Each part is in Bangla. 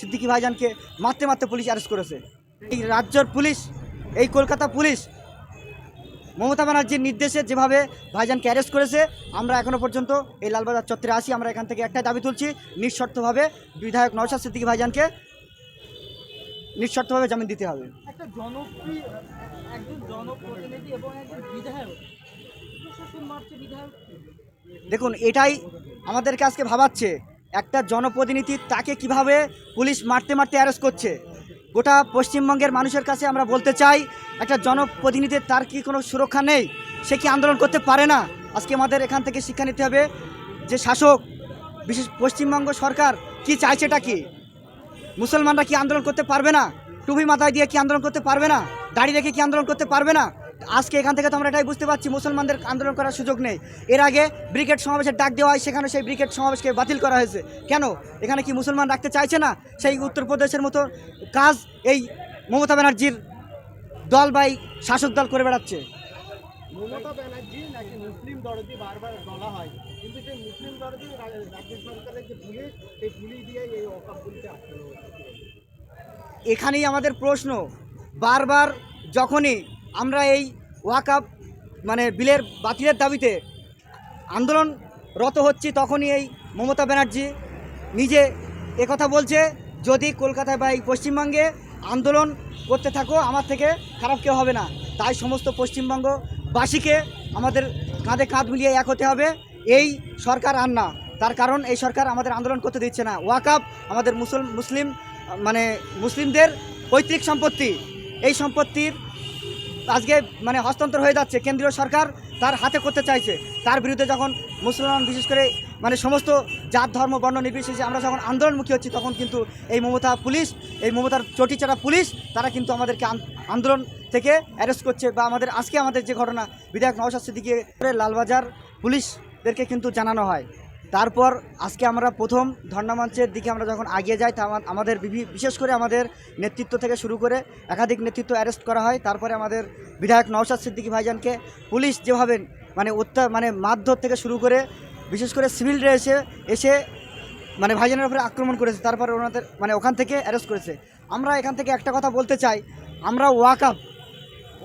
সিদ্দিকি ভাইজানকে মারতে মারতে পুলিশ অ্যারেস্ট করেছে। এই রাজ্যের পুলিশ এই কলকাতা পুলিশ মমতা ব্যানার্জির নির্দেশে যেভাবে ভাইজানকে অ্যারেস্ট করেছে আমরা এখনও পর্যন্ত এই লালবাজার চত্বরে আসি আমরা এখান থেকে একটাই দাবি তুলছি নিঃশর্তভাবে বিধায়ক নওশাদ সিদ্দিকী ভাইজানকে নিঃশর্তভাবে জামিন দিতে হবে। একটা জনপ্রিয় একজন জনপ্রতিনিধি এবং একজন বিধায়ক। প্রশাসন মারছে বিধায়ক দেখুন এটাই আমাদেরকে আজকে ভাবাচ্ছে। একটা জনপ্রতিনিধি তাকে কীভাবে পুলিশ মারতে মারতে অ্যারেস্ট করছে? গোটা পশ্চিমবঙ্গের মানুষের কাছে আমরা বলতে চাই, একটা জনপ্রতিনিধির তার কি কোনো সুরক্ষা নেই? সে কি আন্দোলন করতে পারে না? আজকে আমাদের এখান থেকে শিক্ষা নিতে হবে যে শাসক, বিশেষ পশ্চিমবঙ্গ সরকার কি চাইছে এটা কি? মুসলমানরা কি আন্দোলন করতে পারবে না? টুপি মাথায় দিয়ে কি আন্দোলন করতে পারবে না? দাড়ি রেখে কি আন্দোলন করতে পারবে না? আজকে এখান থেকে তো আমরা এটাই বুঝতে পারছি মুসলমানদের আন্দোলন করার সুযোগ নেই। এর আগে ব্রিগেড সমাবেশের ডাক দেওয়া হয় সেখানে সেই ব্রিগেড সমাবেশকে বাতিল করা হয়েছে। কেন? এখানে কি মুসলমান রাখতে চাইছে না? সেই উত্তরপ্রদেশের মতো কাজ এই মমতা ব্যানার্জির দল বাই শাসক দল করে বেড়াচ্ছে। মমতা ব্যানার্জি নাকি মুসলিম দরদি বারবার বলা হয় কিন্তু সেই মুসলিম দরদি রাজ্য সরকারের যে পুলিশ সেই পুলিশ দিয়ে এই অকাপগুলিতে আটকানো এখানেই আমাদের প্রশ্ন বারবার যখনই আমরা এই ওয়াকাপ মানে বিলের বাতিলের দাবিতে আন্দোলনরত হচ্ছি তখনই এই মমতা ব্যানার্জি নিজে একথা বলছে, যদি কলকাতায় বা এই পশ্চিমবঙ্গে আন্দোলন করতে থাকো, আমার থেকে খারাপ কেউ হবে না। তাই সমস্ত পশ্চিমবঙ্গবাসীকে আমাদের কাঁধে কাঁধ মিলিয়ে এক হতে হবে। এই সরকার আর না। তার কারণ এই সরকার আমাদের আন্দোলন করতে দিচ্ছে না। ওয়াকাপ আমাদের মুসল, মুসলিম মানে মুসলিমদের পৈতৃক সম্পত্তি। এই সম্পত্তির আজকে মানে হস্তান্তর হয়ে যাচ্ছে, কেন্দ্রীয় সরকার তার হাতে করতে চাইছে। তার বিরুদ্ধে যখন মুসলমান বিশেষ করে মানে সমস্ত জাত, ধর্ম, বর্ণ নির্বিশেষে আমরা যখন আন্দোলনমুখী হচ্ছি, তখন কিন্তু এই মমতা পুলিশ, এই মমতার চটিচারা পুলিশ, তারা কিন্তু আমাদেরকে আন- আন্দোলন থেকে অ্যারেস্ট করছে বা আমাদের আজকে আমাদের যে ঘটনা, বিধায়ক নওশাদ সিদ্দিকে লালবাজার পুলিশদেরকে কিন্তু জানানো হয়। তারপর আজকে আমরা প্রথম ধর্ণামঞ্চের দিকে আমরা যখন আগিয়ে যাই, তা আমাদের বিশেষ করে আমাদের নেতৃত্ব থেকে শুরু করে একাধিক নেতৃত্ব অ্যারেস্ট করা হয়। তারপরে আমাদের বিধায়ক নওশাদ সিদ্দিকী ভাইজানকে পুলিশ যেভাবে মানে অত্যা মানে মারধর থেকে শুরু করে, বিশেষ করে সিভিল ড্রেসে এসে মানে ভাইজানের উপরে আক্রমণ করেছে। তারপরে ওনাদের মানে ওখান থেকে অ্যারেস্ট করেছে। আমরা এখান থেকে একটা কথা বলতে চাই, আমরা ওয়াকআপ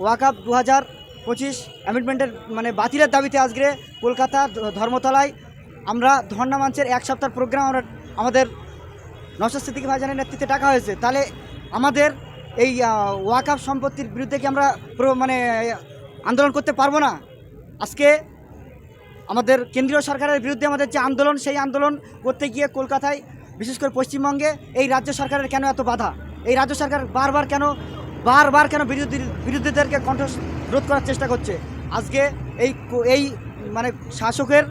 ওয়াকআপ দু হাজার পঁচিশ অ্যামেন্ডমেন্টের মানে বাতিলের দাবিতে আজকে কলকাতা ধর্মতলায় আমরা ধর্ণা মঞ্চের এক সপ্তাহ প্রোগ্রাম আমরা আমাদের নশো সিদ্দিকী ভাইজানের নেতৃত্বে ডাকা হয়েছে। তাহলে আমাদের এই ওয়াকআপ সম্পত্তির বিরুদ্ধে কি আমরা মানে আন্দোলন করতে পারব না? আজকে আমাদের কেন্দ্রীয় সরকারের বিরুদ্ধে আমাদের যে আন্দোলন, সেই আন্দোলন করতে গিয়ে কলকাতায়, বিশেষ করে পশ্চিমবঙ্গে, এই রাজ্য সরকারের কেন এত বাধা? এই রাজ্য সরকার বারবার কেন বারবার কেন বিরোধী বিরোধীদেরকে কণ্ঠ রোধ করার চেষ্টা করছে? আজকে এই এই মানে শাসকের